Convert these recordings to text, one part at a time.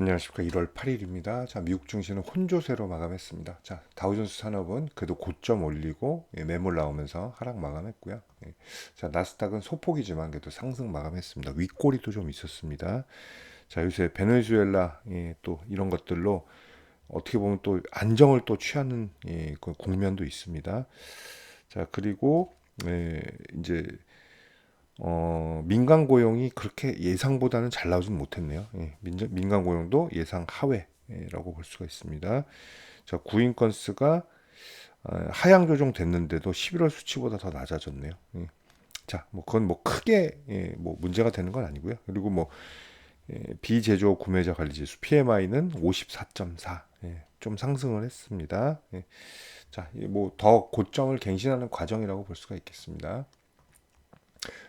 안녕하십니까. 1월 8일입니다. 자, 미국 증시는 혼조세로 마감했습니다. 자, 다우존스 산업은 그래도 고점 올리고 예, 매몰 나오면서 하락 마감했고요. 예. 자, 나스닥은 소폭이지만 그래도 상승 마감했습니다. 윗꼬리도 좀 있었습니다. 자, 요새 베네수엘라 예, 또 이런 것들로 어떻게 보면 또 안정을 또 취하는 예, 그 국면도 있습니다. 자, 그리고 예, 이제 어, 민간 고용이 그렇게 예상보다는 잘 나오진 못했네요. 예, 민간 고용도 예상 하회라고 볼 수가 있습니다. 자, 구인 건수가 어, 하향 조정 됐는데도 11월 수치보다 더 낮아졌네요. 예. 자, 뭐 그건 뭐 크게 예, 뭐 문제가 되는 건 아니고요. 그리고 뭐 예, 비제조 구매자 관리 지수 PMI는 54.4, 예, 좀 상승을 했습니다. 예. 자, 뭐 더 고점을 갱신하는 과정이라고 볼 수가 있겠습니다.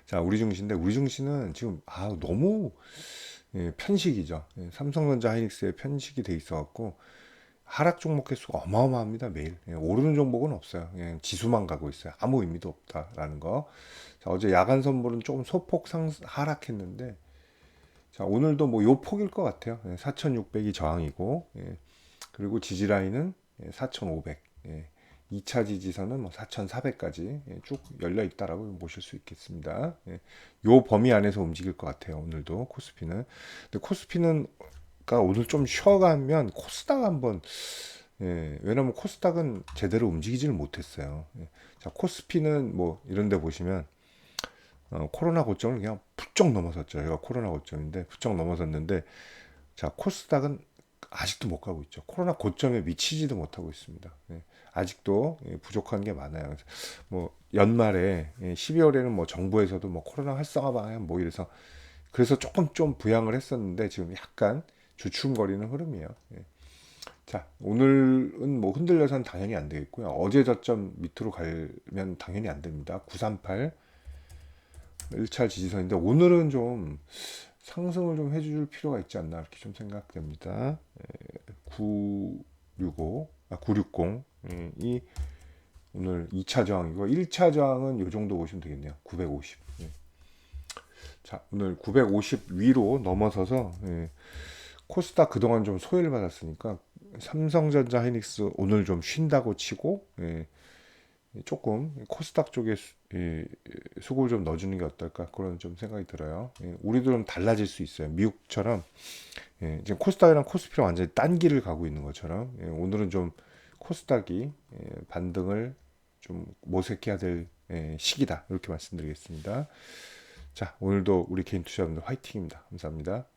자, 우리 증시인데 우리 증시는 지금 아 너무 예, 편식이죠. 예, 삼성전자 하이닉스에 편식이 돼 있어갖고 하락 종목 횟수가 어마어마합니다 매일. 예, 오르는 종목은 없어요. 예, 지수만 가고 있어요. 아무 의미도 없다라는 거. 자, 어제 야간 선물은 조금 소폭 상 하락했는데 자 오늘도 뭐 요 폭일 것 같아요. 예, 4,600이 저항이고 예, 그리고 지지 라인은 4,500. 예, 2차 지지선은 뭐 4,400까지 예, 쭉 열려 있다라고 보실 수 있겠습니다. 예, 요 범위 안에서 움직일 것 같아요. 오늘도 코스피는. 근데 코스피는 가 오늘 좀 쉬어가면 코스닥 한번 예, 왜냐면 코스닥은 제대로 움직이지를 못했어요. 예, 자 코스피는 뭐 이런데 보시면 어, 코로나 고점을 그냥 부쩍 넘어섰죠. 얘가 코로나 고점인데 부쩍 넘어섰는데 자 코스닥은 아직도 못 가고 있죠. 코로나 고점에 미치지도 못하고 있습니다. 예, 아직도 예, 부족한 게 많아요. 뭐 연말에 예, 12월에는 뭐 정부에서도 뭐 코로나 활성화 방안 뭐 이래서 그래서 조금 좀 부양을 했었는데 지금 약간 주춤거리는 흐름이에요. 예. 자 오늘은 뭐 흔들려서는 당연히 안 되겠고요. 어제 저점 밑으로 가면 당연히 안 됩니다. 938 1차 지지선인데 오늘은 좀 상승을 좀 해줄 필요가 있지 않나 이렇게 좀 생각됩니다. 965, 아, 960, 예, 이 오늘 2차 저항이고 1차 저항은 요 정도 보시면 되겠네요. 950. 예. 자, 오늘 950 위로 넘어서서 예, 코스닥 그동안 좀 소외를 받았으니까 삼성전자 하이닉스 오늘 좀 쉰다고 치고 예, 조금 코스닥 쪽에 수, 예, 수급을 좀 넣어주는 게 어떨까 그런 좀 생각이 들어요. 좀 달라질 수 있어요. 미국처럼 예, 지금 코스닥이랑 코스피랑 완전히 딴 길을 가고 있는 것처럼 예, 오늘은 좀 코스닥이 예, 반등을 좀 모색해야 될 예, 시기다 이렇게 말씀드리겠습니다. 자 오늘도 우리 개인 투자분들 화이팅입니다. 감사합니다.